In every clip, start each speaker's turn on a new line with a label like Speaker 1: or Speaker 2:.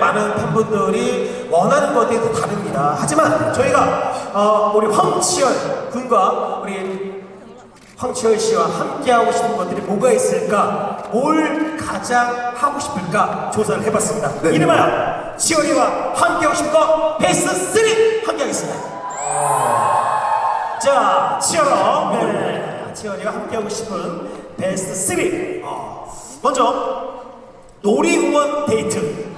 Speaker 1: 많은 팬분들이 원하는 것에 또 다릅니다. 하지만 저희가 어, 우리 황치열 군과 우리 황치열 씨와 함께 하고 싶은 것들이 뭐가 있을까? 뭘 가장 하고 싶을까? 조사를 해봤습니다.
Speaker 2: 네.
Speaker 1: 이름하여 치열이와 함께 하고 싶은 거 베스트 3 함께 하겠습니다. 자, 치열아. 네. 치열이가 함께 하고 싶은 베스트 3. 어, 먼저 놀이공원 데이트.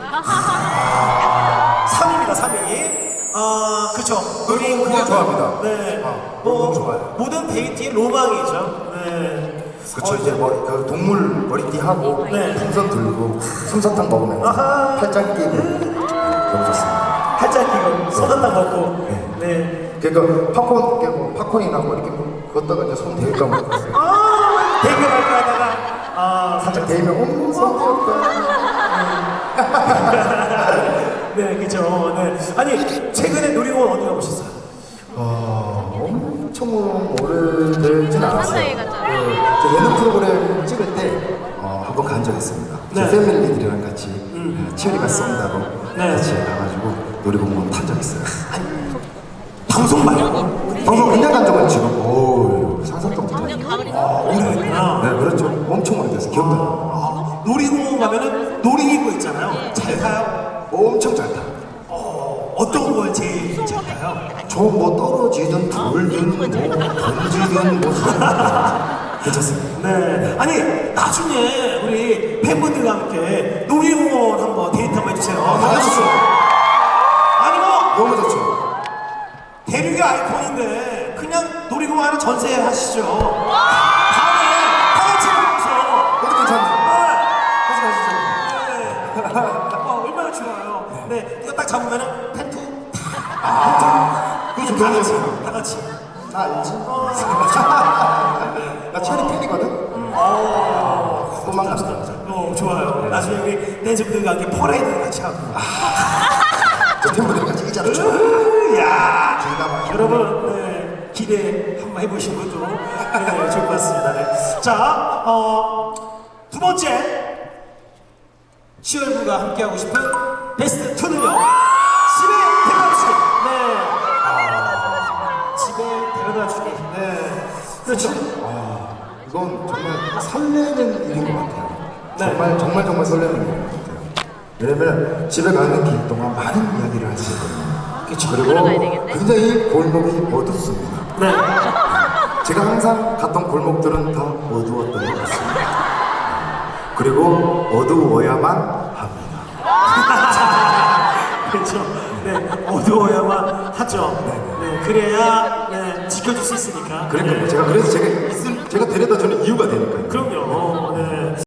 Speaker 2: 좋아합니다.
Speaker 1: 네.
Speaker 2: 아,
Speaker 1: 뭐,
Speaker 2: 너무 좋아요.
Speaker 1: 모든 데이트의 로망이죠. 네.
Speaker 2: 그쵸 이제 머리, 그 동물 머리띠 하고
Speaker 1: 네.
Speaker 2: 풍선 들고 솜사탕 먹으면서
Speaker 1: 아하.
Speaker 2: 팔짱 끼고 너무 좋습니다.
Speaker 1: 팔짱 끼고 손한당 먹고. 네.
Speaker 2: 그러니까 팝콘 깨고 팝콘이나 뭐 이렇게 뭐 걷다가 이제 손 대일까 뭐
Speaker 1: 아, 대결할까 하다가. 아,
Speaker 2: 살짝 대면 어머 손 대었다.
Speaker 1: 네, 그죠. 네. 아니, 최근에 놀이공원 어디 가보셨어요?
Speaker 2: 어, 엄청 오래되진 않았어요. 네, 저 예능 프로그램 찍을 때 어, 한번 간 적 있습니다. 저
Speaker 1: 네.
Speaker 2: 패밀리들이랑 같이 어, 치열이가 쏜다고
Speaker 1: 네.
Speaker 2: 같이 가가지고 놀이공원 탄 적 있어요.
Speaker 1: 방송 말고.
Speaker 2: 방송 그냥 간 적은 지금 오 상상도 못해요.
Speaker 1: 아, 오래됐구나.
Speaker 2: 네, 그렇죠. 엄청 오래돼서 기억도 안 나요.
Speaker 1: 아, 놀이공원 가면은 놀이기구 있잖아요. 잘 타요?
Speaker 2: 엄청 잘 타 저뭐 떨어지든 돌든 뭐 던지든 뭐 괜찮습니다.
Speaker 1: 네. 아니, 나중에 우리 팬분들과 함께 놀이 공원 한번 데이트 한번 해주세요.
Speaker 2: 아, 좋죠.
Speaker 1: 아니, 뭐,
Speaker 2: 너무 좋죠.
Speaker 1: 대륙의 아이콘인데, 그냥 놀이공원 하나 전세 하시죠. 다음에 다 같이.
Speaker 2: 그것도. 네.
Speaker 1: 네. 어, 얼마나 좋아요. 네. 이거 딱 잡으면은 팬투. 아, 팬투. 그거 다 같이. 다 같이.
Speaker 2: 나 알지? 나 체리 팬이거든? 도망갔다.
Speaker 1: 어, 좋아요. 나중에 우리 댄스분들과 함께 퍼레이드 같이 하고.
Speaker 2: 저 팬분들이 같이 의자를 쭉.
Speaker 1: 야
Speaker 2: 기가 막히네.
Speaker 1: 여러분, 네, 기대 한번 해보시는 것도 네, 좋을 것 같습니다. 네. 자, 어, 두 번째. 시월부가 함께하고 싶은 베스트 2는요. 집에 데려다 주기. 네. 그렇죠.
Speaker 2: 이건 정말 설레는 일인 것 같아요.
Speaker 1: 네.
Speaker 2: 정말 정말 정말 설레는 일인 것 같아요. 왜냐면 집에 가는 길 동안 많은 이야기를 있거든요.
Speaker 1: 그렇죠.
Speaker 2: 그리고
Speaker 3: 걸어가야 되겠네.
Speaker 2: 굉장히 골목이 어둡습니다.
Speaker 1: 네.
Speaker 2: 제가 항상 갔던 골목들은 다 어두웠던 것 같습니다. 그리고 어두워야만 합니다.
Speaker 1: 그렇죠. 네, 어두워야만 하죠. 네, 그래야 네, 지켜줄 수 있으니까.
Speaker 2: 그러니까요. 네. 제가 그래서 제가 있을- 제가 데려다 주는 이유가 되니까요.
Speaker 1: 그럼요. 어, 네.